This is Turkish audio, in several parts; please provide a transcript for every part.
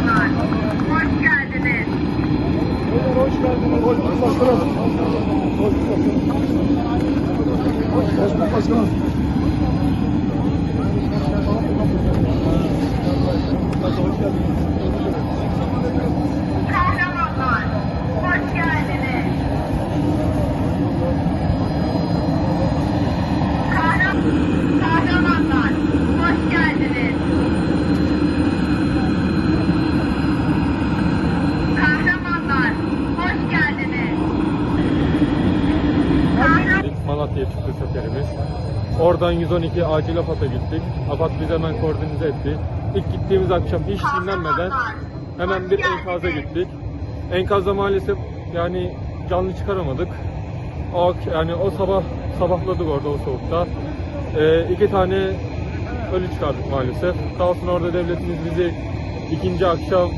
Kahramanlar, hoş geldiniz. Hoş geldiniz. Hoş bulduk başkanım. Hoş bulduk başkanım. Hoş bulduk başkanım. Hoş geldiniz. Kahramanlar, hoş geldiniz. Kahram Kahramanlar, hoş geldiniz. Kahramanlar, hoş geldiniz. Kahramanlar. Malatya'ya çıktı seferimiz. Oradan 112 acil AFAD'a gittik. AFAD bizi hemen koordinize etti. İlk gittiğimiz akşam hiç dinlenmeden hemen bir enkaza gittik. Enkazda maalesef yani canlı çıkaramadık. O, yani o sabah sabahladık orada o soğukta. Ee, iki tane ölü çıkardık maalesef. Sağ olsun orada devletimiz bizi ikinci akşam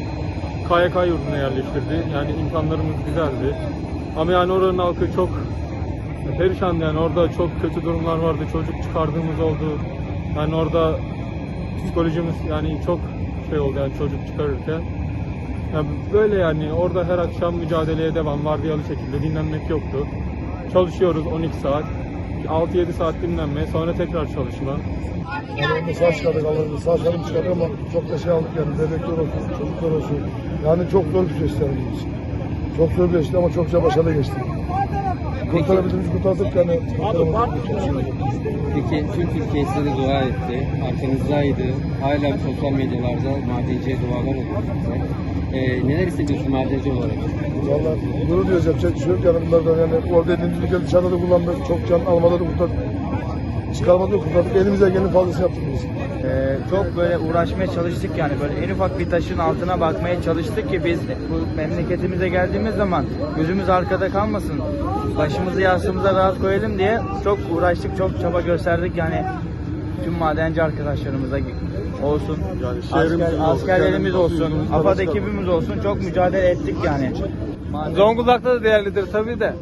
KYK yurduna yerleştirdi. Yani imkanlarımız güzeldi. Ama yani oranın halkı çok perişan yani orada çok kötü durumlar vardı. Çocuk çıkardığımız oldu. Yani orada psikolojimiz yani çok şey oldu yani çocuk çıkarırken. Yani böyle yani orada her akşam mücadeleye devam vardiyalı şekilde dinlenmek yoktu. Çalışıyoruz 12 saat. 6-7 saat dinlenme sonra tekrar çalışma. Allah'ım sağ çıkardık Allah'ım sağ salim çıkardık ama çok da şey aldık yani bebekler olsun, çocuklar olsun. Yani çok zor bir için. Çok zor bir süreçti ama çokça başarılı geçti. Kurtarabildiğimiz kurtardık yani. kurtaramadık. Peki tüm Türkiye size de dua etti. Arkanızdaydı. Hala sosyal medyalarda madenciye dualar oluyor size. Ee, neler hissediyorsun madenci olarak? Valla gurur bir şey yok yani bunlardan yani orada edindiğimiz dışarıda da kullandık. Çok can almaları kurtardık. Çıkarmadık kurtardık. Elimizden gelen fazlası yaptık biz. Ee, çok böyle uğraşmaya çalıştık yani böyle en ufak bir taşın altına bakmaya çalıştık ki biz bu memleketimize geldiğimiz zaman gözümüz arkada kalmasın. Başımızı yastığımıza rahat koyalım diye çok uğraştık, çok çaba gösterdik yani tüm madenci arkadaşlarımıza olsun. Yani Asker, askerlerimiz olsun, AFAD ekibimiz olsun çok mücadele ettik yani. Zonguldak'ta da değerlidir tabii de.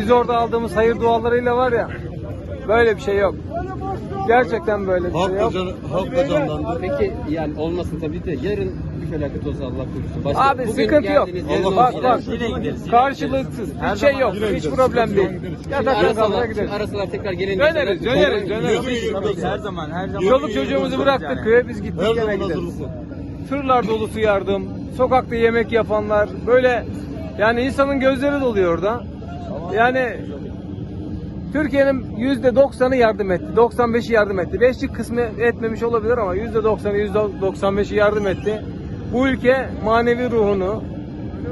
Biz orada aldığımız hayır dualarıyla var ya böyle bir şey yok. Gerçekten böyle bir şey yok. halk da canlandı. Peki yani olmasın tabii de yarın bir felaket olsa Allah korusun. Başka, Abi bugün sıkıntı yok. geldiniz, yarın Bak olsun. bak. Yine gideriz. Karşılıksız. Bir şey yok. Hiç problem değil. Yataktan kalkar Arasalar, gideriz. arasalar tekrar gelin. Döneriz, döneriz, döneriz. Her zaman, her zaman. Çoluk çocuğumuzu bıraktık köye biz gittik gene gideriz. Tırlar dolusu yardım, sokakta yemek yapanlar, böyle yani insanın gözleri doluyor orada. Yani Türkiye'nin yüzde doksanı yardım etti, 95'i yardım etti. Beşlik kısmı etmemiş olabilir ama yüzde doksanı, yüzde 95'i yardım etti. Bu ülke manevi ruhunu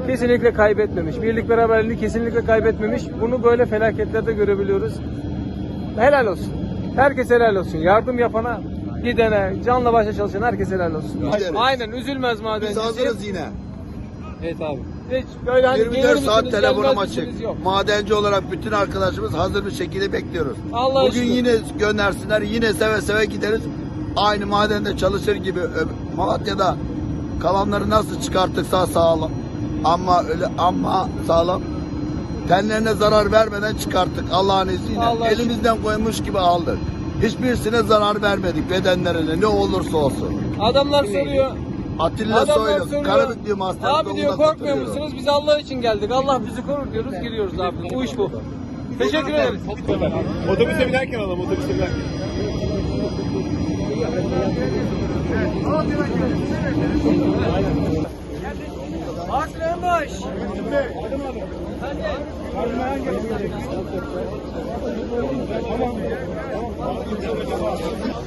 kesinlikle kaybetmemiş. Birlik beraberliğini kesinlikle kaybetmemiş. Bunu böyle felaketlerde görebiliyoruz. Helal olsun. Herkes helal olsun. Yardım yapana, gidene, canla başla çalışan herkes helal olsun. Aynen üzülmez madenci. Biz hazırız yine. Evet abi. Hiç böyle hani 24 gelir saat misiniz, telefonum gelmez açık. misiniz? Yok. Madenci olarak bütün arkadaşımız hazır bir şekilde bekliyoruz. Allah Bugün aşkına. yine göndersinler, yine seve seve gideriz. Aynı madende çalışır gibi Ö- Malatya'da kalanları nasıl çıkarttıksa sağlam. Ama öyle ama sağlam. Tenlerine zarar vermeden çıkarttık Allah'ın izniyle. Allah aşkına. Elimizden koymuş gibi aldık. Hiçbirisine zarar vermedik bedenlerine ne olursa olsun. Adamlar soruyor. Atilla Adamlar Soylu, soruyor. Karabüklü Master Abi diyor korkmuyor musunuz? Biz Allah için geldik. Allah bizi korur diyoruz. Giriyoruz abi. Bu iş bu. Teşekkür ederiz. Otobüse binerken alalım otobüse binerken.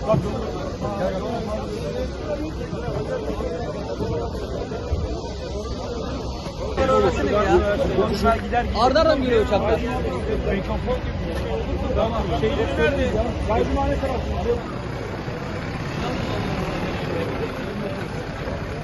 Aklıymış. Ardar'dan geliyor uçaklar.